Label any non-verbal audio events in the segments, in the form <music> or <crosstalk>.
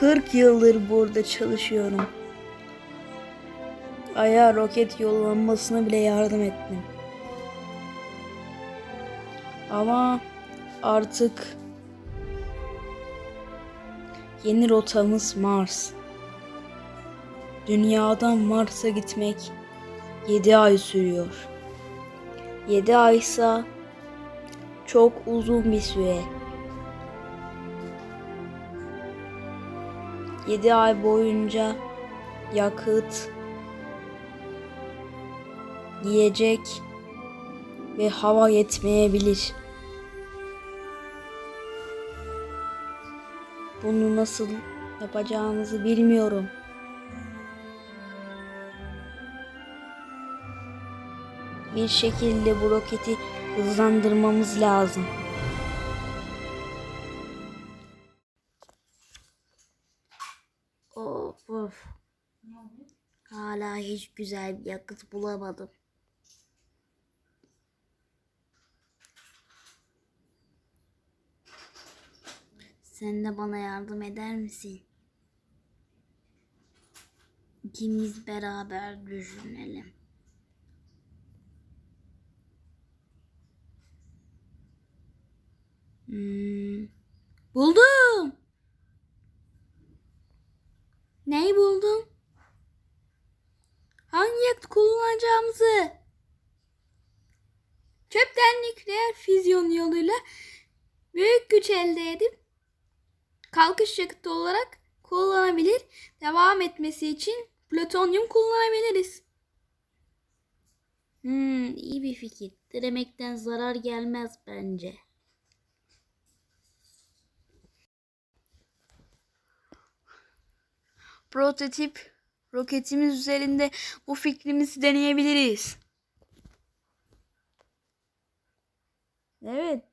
40 yıldır burada çalışıyorum. Ay'a roket yollanmasına bile yardım ettim. Ama artık yeni rotamız Mars. Dünyadan Mars'a gitmek 7 ay sürüyor. 7 aysa çok uzun bir süre. 7 ay boyunca yakıt, yiyecek ve hava yetmeyebilir. Bunu nasıl yapacağımızı bilmiyorum. Bir şekilde bu roketi hızlandırmamız lazım. Of. Hala hiç güzel bir yakıt bulamadım. Sen de bana yardım eder misin? İkimiz beraber düşünelim. Hmm. Buldum. Neyi buldun? Hangi yakıt kullanacağımızı? Çöpten nükleer füzyon yoluyla büyük güç elde edip kalkış yakıtı olarak kullanabilir. Devam etmesi için plütonyum kullanabiliriz. Hmm, iyi bir fikir. Denemekten zarar gelmez bence. Prototip roketimiz üzerinde bu fikrimizi deneyebiliriz. Evet.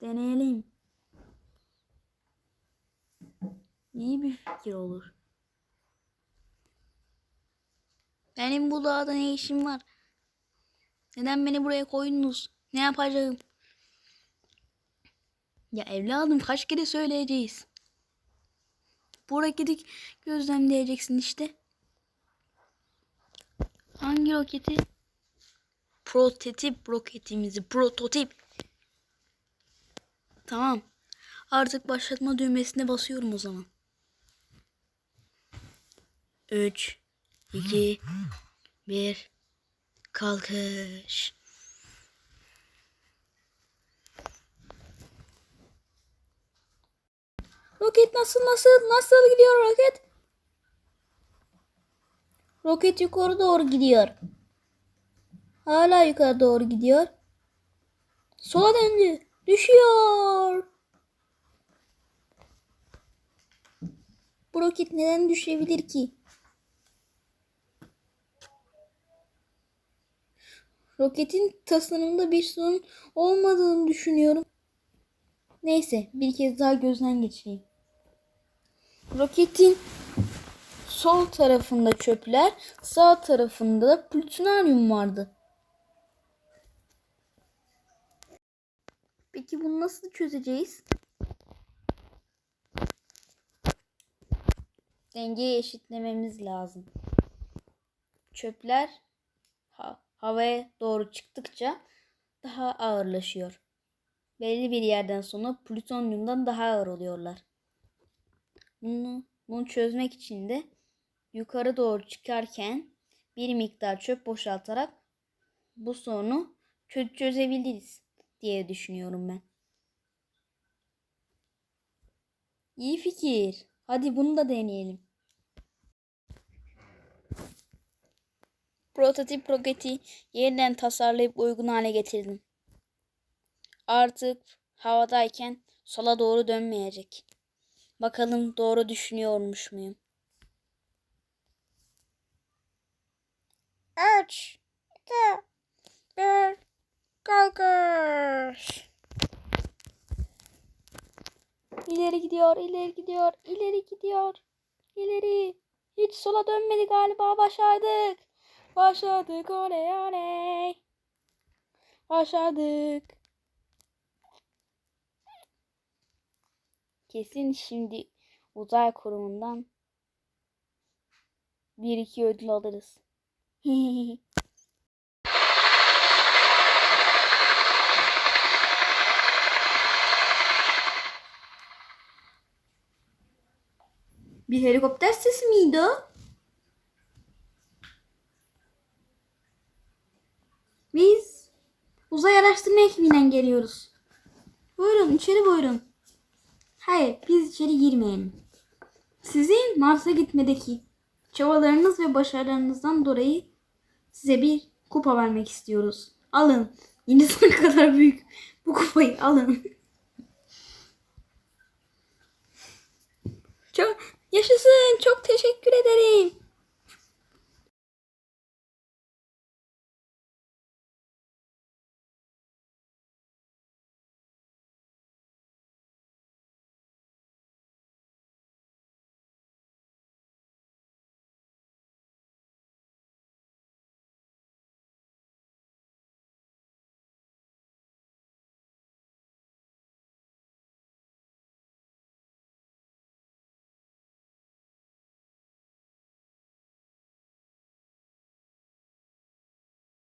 Deneyelim. İyi bir fikir olur. Benim bu dağda ne işim var? Neden beni buraya koydunuz? Ne yapacağım? Ya evladım kaç kere söyleyeceğiz? Bu roketi gözlemleyeceksin işte. Hangi roketi? Prototip roketimizi. Prototip. Tamam. Artık başlatma düğmesine basıyorum o zaman. 3 2 1 Kalkış. Roket nasıl nasıl nasıl gidiyor roket? Roket yukarı doğru gidiyor. Hala yukarı doğru gidiyor. Sola döndü. Düşüyor. Bu roket neden düşebilir ki? Roketin tasarımında bir sorun olmadığını düşünüyorum. Neyse bir kez daha gözden geçireyim. Roketin sol tarafında çöpler, sağ tarafında da plütonyum vardı. Peki bunu nasıl çözeceğiz? Dengeyi eşitlememiz lazım. Çöpler ha- havaya doğru çıktıkça daha ağırlaşıyor. Belli bir yerden sonra plütonyumdan daha ağır oluyorlar. Bunu, bunu çözmek için de yukarı doğru çıkarken bir miktar çöp boşaltarak bu sorunu çö- çözebiliriz diye düşünüyorum ben. İyi fikir. Hadi bunu da deneyelim. Prototip roketi yeniden tasarlayıp uygun hale getirdim. Artık havadayken sola doğru dönmeyecek. Bakalım doğru düşünüyormuş muyum? Üç, iki, bir, kalkış. İleri gidiyor, ileri gidiyor, ileri gidiyor. İleri. Hiç sola dönmedi galiba başardık. Başardık oley oley. Başardık. Kesin şimdi uzay kurumundan bir iki ödül alırız. <laughs> Bir helikopter sesi miydi o? Biz uzay araştırma ekibinden geliyoruz. Buyurun içeri buyurun. Hayır biz içeri girmeyelim. Sizin Mars'a gitmedeki çabalarınız ve başarılarınızdan dolayı size bir kupa vermek istiyoruz. Alın. Hindistan <laughs> kadar büyük bu kupayı alın. Çok yaşasın.